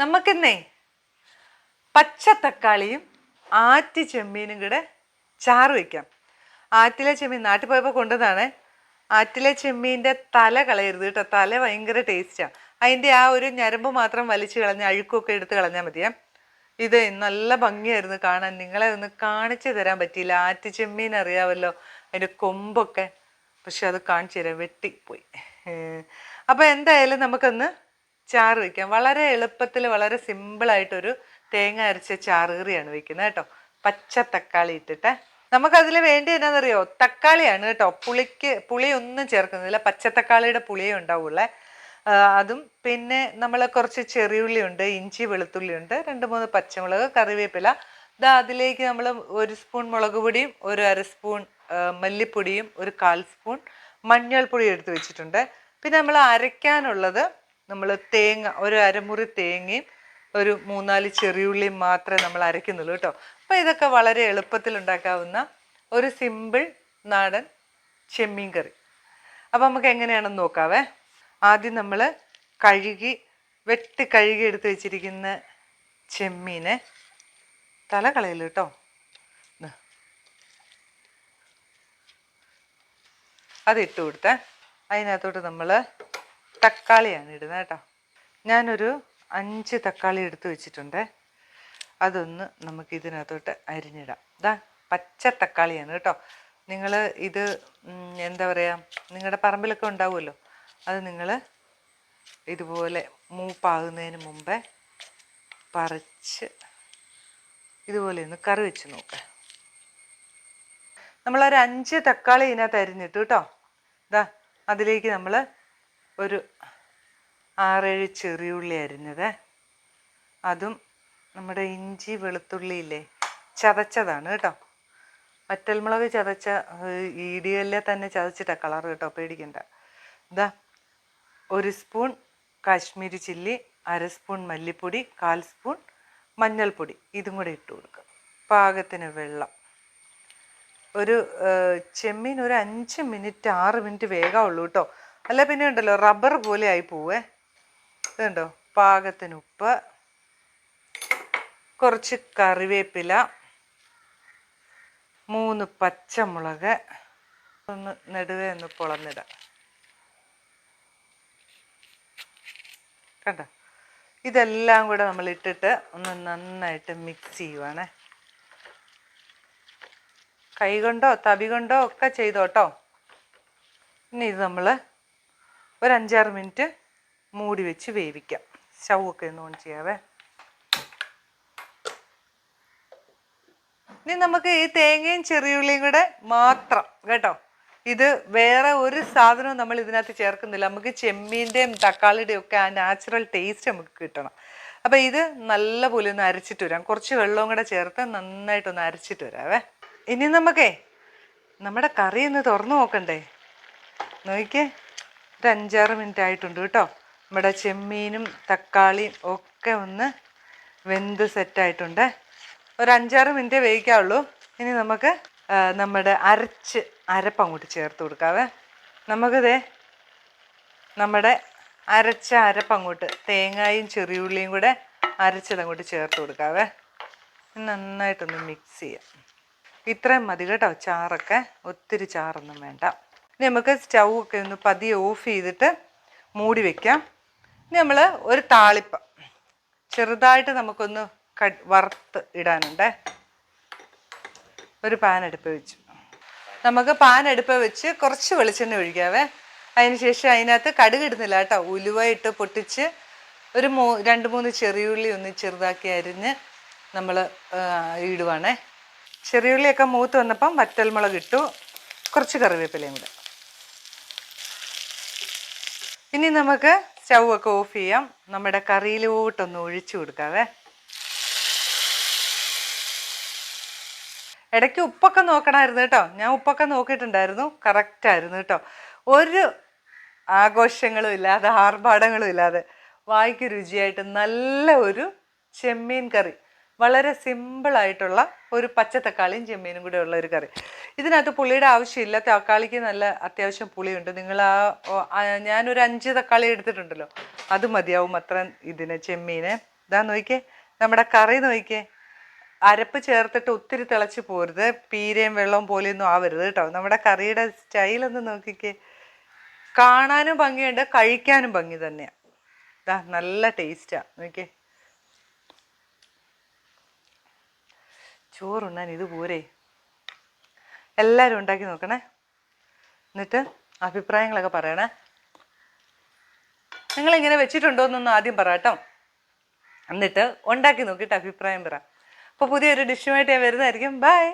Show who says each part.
Speaker 1: നമുക്കിന്നേ പച്ച തക്കാളിയും ആറ്റി ചെമ്മീനും കൂടെ ചാറ് വയ്ക്കാം ആറ്റിലെ ചെമ്മീൻ നാട്ടിൽ പോയപ്പോൾ കൊണ്ടുവന്നാണ് ആറ്റിലെ ചെമ്മീന്റെ തല കളയരുത് കേട്ടോ. തല ഭയങ്കര ടേസ്റ്റാണ് അതിന്റെ ആ ഒരു ഞരമ്പ് മാത്രം വലിച്ചു കളഞ്ഞ് അഴുക്കൊക്കെ എടുത്ത് കളഞ്ഞാൽ മതിയേ. ഇത് നല്ല ഭംഗിയായിരുന്നു കാണാൻ. നിങ്ങളെ ഒന്ന് കാണിച്ചു തരാൻ പറ്റിയില്ല. ആറ്റി ചെമ്മീൻ അറിയാമല്ലോ അതിന്റെ കൊമ്പൊക്കെ. പക്ഷെ അത് കാണിച്ചു തരാം. വെട്ടിപ്പോയി. അപ്പോൾ എന്തായാലും നമുക്കൊന്ന് ചാറ് വയ്ക്കാം വളരെ എളുപ്പത്തിൽ വളരെ സിമ്പിളായിട്ടൊരു തേങ്ങ അരച്ച ചാറുകറിയാണ് വെക്കുന്നത് കേട്ടോ. പച്ച തക്കാളി ഇട്ടിട്ട്. നമുക്കതിൽ വേണ്ടി എന്നാണെന്നറിയോ തക്കാളിയാണ് കേട്ടോ. പുളിക്ക് പുളി ഒന്നും ചേർക്കുന്നില്ല. പച്ച തക്കാളിയുടെ പുളിയേ ഉണ്ടാവുള്ളേ. അതും പിന്നെ നമ്മൾ കുറച്ച് ചെറിയുള്ളി ഉണ്ട് ഇഞ്ചി വെളുത്തുള്ളി ഉണ്ട് രണ്ട് മൂന്ന് പച്ചമുളക് കറിവേപ്പില. ഇതാ അതിലേക്ക് നമ്മൾ ഒരു സ്പൂൺ മുളക് പൊടിയും ഒരു അര സ്പൂൺ മല്ലിപ്പൊടിയും ഒരു കാൽ സ്പൂൺ മഞ്ഞൾപ്പൊടി എടുത്ത് വെച്ചിട്ടുണ്ട്. പിന്നെ നമ്മൾ അരയ്ക്കാനുള്ളത് നമ്മൾ തേങ്ങ ഒരു അരമുറി തേങ്ങയും ഒരു മൂന്നാൽ ചെറിയുള്ളിയും മാത്രമേ നമ്മൾ അരയ്ക്കുന്നുള്ളൂ കേട്ടോ. അപ്പോൾ ഇതൊക്കെ വളരെ എളുപ്പത്തിൽ ഉണ്ടാക്കാവുന്ന ഒരു സിമ്പിൾ നാടൻ ചെമ്മീൻ കറി. അപ്പം നമുക്ക് എങ്ങനെയാണെന്ന് നോക്കാവേ. ആദ്യം നമ്മൾ കഴുകി വെട്ടി കഴുകി എടുത്ത് വെച്ചിരിക്കുന്ന ചെമ്മീനെ തല കളയൽ കേട്ടോ. ദാ. അത് ഇട്ട് കൊടുത്തേ. അതിനകത്തോട്ട് നമ്മൾ തക്കാളിയാണ് ഇടുന്നത് കേട്ടോ. ഞാനൊരു അഞ്ച് തക്കാളി എടുത്ത് വെച്ചിട്ടുണ്ട്. അതൊന്ന് നമുക്ക് ഇതിനകത്തോട്ട് അരിഞ്ഞിടാം. ഇതാ പച്ച തക്കാളിയാണ് കേട്ടോ. നിങ്ങൾ ഇത് എന്താ പറയുക നിങ്ങളുടെ പറമ്പിലൊക്കെ ഉണ്ടാവുമല്ലോ. അത് നിങ്ങൾ ഇതുപോലെ മൂപ്പാകുന്നതിന് മുമ്പേ പറിച്ച് ഇതുപോലെ ഒന്ന് കറി വെച്ച് നോക്ക. നമ്മളൊരു അഞ്ച് തക്കാളി ഇതിനകത്ത് അരിഞ്ഞിട്ടു കേട്ടോ. ഇതാ അതിലേക്ക് നമ്മൾ ഒരു ആറേഴ് ചെറിയുള്ളി അരിഞ്ഞത്. അതും നമ്മുടെ ഇഞ്ചി വെളുത്തുള്ളി ഇല്ലേ? ചതച്ചതാണ് കേട്ടോ. വറ്റൽമുളക് ചതച്ച ഇടിയല്ലേ തന്നെ ചതച്ചിട്ടാ കളർ കേട്ടോ പേടിക്കണ്ട. ഇതാ ഒരു സ്പൂൺ കാശ്മീരി ചില്ലി അര സ്പൂൺ മല്ലിപ്പൊടി കാൽ സ്പൂൺ മഞ്ഞൾപ്പൊടി. ഇതും കൂടെ ഇട്ട് കൊടുക്കുക പാകത്തിന് വെള്ളം. ഒരു ചെമ്മീൻ ഒരു അഞ്ച് മിനിറ്റ് ആറ് മിനിറ്റ് വേഗമുള്ളൂ കേട്ടോ. അല്ല പിന്നെ ഉണ്ടല്ലോ റബ്ബർ പോലെ ആയി പോവേ. ഇതുണ്ടോ പാകത്തിന് ഉപ്പ് കുറച്ച് കറിവേപ്പില മൂന്ന് പച്ചമുളക് ഒന്ന് നെടുവേ ഒന്ന് പൊളന്നിടാം. കണ്ടോ? ഇതെല്ലാം കൂടെ നമ്മൾ ഇട്ടിട്ട് ഒന്ന് നന്നായിട്ട് മിക്സ് ചെയ്യുവാണേ. കൈ കൊണ്ടോ തവി കൊണ്ടോ ഒക്കെ ചെയ്തോട്ടോ. ഇനി ഇത് നമ്മൾ ഒരു അഞ്ചാറ് മിനിറ്റ് മൂടി വെച്ച് വേവിക്കാം. സ്റ്റൗ ഒക്കെ ഒന്ന് ഓൺ ചെയ്യാവേ. ഇനി നമുക്ക് ഈ തേങ്ങയും ചെറിയുള്ളിയും കൂടെ മാത്രം കേട്ടോ. ഇത് വേറെ ഒരു സാധനവും നമ്മൾ ഇതിനകത്ത് ചേർക്കുന്നില്ല. നമുക്ക് ചെമ്മീന്റെയും തക്കാളിയുടെയും ഒക്കെ ആ നാച്ചുറൽ ടേസ്റ്റ് നമുക്ക് കിട്ടണം. അപ്പോൾ ഇത് നല്ലപോലെ ഒന്ന് അരച്ചിട്ട് വരാം. കുറച്ച് വെള്ളവും കൂടെ ചേർത്ത് നന്നായിട്ടൊന്ന് അരച്ചിട്ട് വരാവേ. ഇനി നമുക്കേ നമ്മുടെ കറി ഒന്ന് തുറന്നു നോക്കണ്ടേ? നോക്കിക്കേ. ഒരു അഞ്ചാറ് മിനിറ്റ് ആയിട്ടുണ്ട് കേട്ടോ. നമ്മുടെ ചെമ്മീനും തക്കാളിയും ഒക്കെ ഒന്ന് വെന്ത് സെറ്റായിട്ടുണ്ട്. ഒരു അഞ്ചാറ് മിനിറ്റ് വേവിക്കാവുള്ളൂ. ഇനി നമുക്ക് നമ്മുടെ അരച്ച് അരപ്പ് അങ്ങോട്ട് ചേർത്ത് കൊടുക്കാവേ. നമുക്കിതേ നമ്മുടെ അരച്ച അരപ്പ് അങ്ങോട്ട് തേങ്ങയും ചെറിയുള്ളിയും കൂടെ അരച്ചത് അങ്ങോട്ട് ചേർത്ത് കൊടുക്കാവേ. നന്നായിട്ടൊന്ന് മിക്സ് ചെയ്യാം. ഇത്രയും മതി കേട്ടോ ചാറൊക്കെ. ഒത്തിരി ചാറൊന്നും വേണ്ട. ഇനി നമുക്ക് സ്റ്റൗ ഒക്കെ ഒന്ന് പതിയെ ഓഫ് ചെയ്തിട്ട് മൂടി വെക്കാം. ഇനി നമ്മൾ ഒരു താളിപ്പ ചെറുതായിട്ട് നമുക്കൊന്ന് കട്ട് വറുത്ത് ഇടാനുണ്ടേ. ഒരു പാൻ അടുപ്പ് വെച്ചു. നമുക്ക് പാൻ അടുപ്പ് വെച്ച് കുറച്ച് വെളിച്ചെണ്ണ ഒഴിക്കാവേ. അതിന് ശേഷം അതിനകത്ത് കടുക് ഇടുന്നില്ല കേട്ടോ. ഉലുവ ഇട്ട് പൊട്ടിച്ച് ഒരു മൂ രണ്ട് മൂന്ന് ചെറിയുള്ളി ഒന്ന് ചെറുതാക്കി അരിഞ്ഞ് നമ്മൾ ഇടുവാണേ. ചെറിയുള്ളിയൊക്കെ മൂത്ത് വന്നപ്പം വറ്റൽമുളക് ഇട്ടു. കുറച്ച് കറിവേപ്പിലയും കൂടെ. ഇനി നമുക്ക് സ്റ്റൗ ഒക്കെ ഓഫ് ചെയ്യാം. നമ്മുടെ കറിയിലോട്ടൊന്ന് ഒഴിച്ചു കൊടുക്കാവേ. ഇടയ്ക്ക് ഉപ്പൊക്കെ നോക്കണമായിരുന്നു കേട്ടോ. ഞാൻ ഉപ്പൊക്കെ നോക്കിയിട്ടുണ്ടായിരുന്നു. കറക്റ്റ് ആയിരുന്നു കേട്ടോ. ഒരു ആഘോഷങ്ങളും ഇല്ലാതെ ആർഭാടങ്ങളും ഇല്ലാതെ വായിക്ക് രുചിയായിട്ട് നല്ല ഒരു ചെമ്മീൻ കറി. വളരെ സിമ്പിളായിട്ടുള്ള ഒരു പച്ചത്തക്കാളിയും ചെമ്മീനും കൂടെ ഉള്ള ഒരു കറി. ഇതിനകത്ത് പുളിയുടെ ആവശ്യമില്ല. തക്കാളിക്ക് നല്ല അത്യാവശ്യം പുളിയുണ്ട്. നിങ്ങൾ ആ ഞാനൊരു അഞ്ച് തക്കാളി എടുത്തിട്ടുണ്ടല്ലോ. അത് മതിയാവും അത്ര ഇതിന് ചെമ്മീന്. ഇതാ നോക്കിയേ. നമ്മുടെ കറി നോക്കിയേ. അരപ്പ് ചേർത്തിട്ട് ഒത്തിരി തിളച്ച് പോരുത്. പീരയും വെള്ളവും പോലെയൊന്നും ആവരുത് കേട്ടോ. നമ്മുടെ കറിയുടെ സ്റ്റൈലൊന്ന് നോക്കിക്കേ. കാണാനും ഭംഗിയുണ്ട് കഴിക്കാനും ഭംഗി തന്നെയാണ് ഇതാ നല്ല ടേസ്റ്റാണ് നോക്കിയേ. ചോറുണ്ണാൻ ഇത് പോരെ എല്ലാവരും ഉണ്ടാക്കി നോക്കണേ. എന്നിട്ട് അഭിപ്രായങ്ങളൊക്കെ പറയണേ. നിങ്ങൾ ഇങ്ങനെ എന്നൊന്ന് ആദ്യം പറ കേട്ടോ. എന്നിട്ട് ഉണ്ടാക്കി നോക്കിയിട്ട് അഭിപ്രായം പറ. അപ്പോൾ പുതിയൊരു ഡിഷുമായിട്ട് ഞാൻ വരുന്നതായിരിക്കും. ബൈ